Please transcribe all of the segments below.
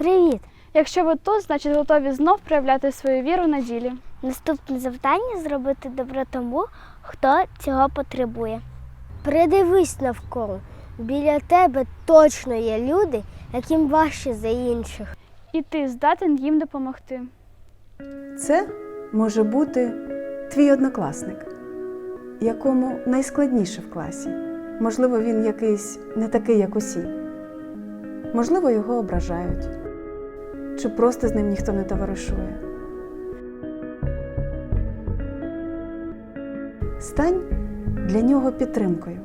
Привіт! Якщо ви тут, значить готові знов проявляти свою віру на ділі. Наступне завдання зробити добро тому, хто цього потребує. Придивись навколо. Біля тебе точно є люди, яким важче за інших. І ти здатен їм допомогти. Це може бути твій однокласник, якому найскладніше в класі. Можливо, він якийсь не такий, як усі. Можливо, його ображають, чи просто з ним ніхто не товаришує. Стань для нього підтримкою,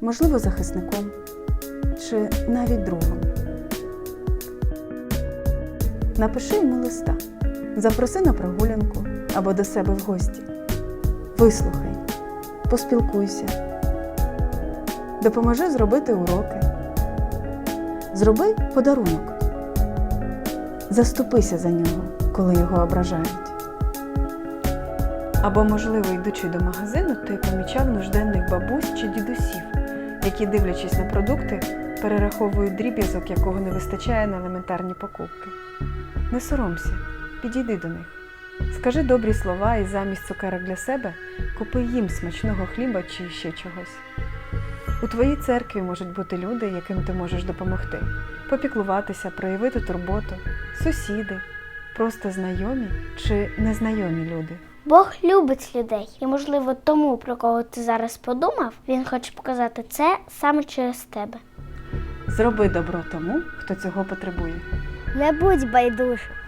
можливо, захисником чи навіть другом. Напиши йому листа. Запроси на прогулянку або до себе в гості. Вислухай, поспілкуйся, допоможи зробити уроки. Зроби подарунок. Заступися за нього, коли його ображають. Або, можливо, йдучи до магазину, ти помічав нужденних бабусь чи дідусів, які, дивлячись на продукти, перераховують дріб'язок, якого не вистачає на елементарні покупки. Не соромся, підійди до них. Скажи добрі слова і замість цукерок для себе купи їм смачного хліба чи ще чогось. У твоїй церкві можуть бути люди, яким ти можеш допомогти, попіклуватися, проявити турботу, сусіди, просто знайомі чи незнайомі люди. Бог любить людей, і, можливо, тому, про кого ти зараз подумав, він хоче показати це саме через тебе. Зроби добро тому, хто цього потребує. Не будь байдужим.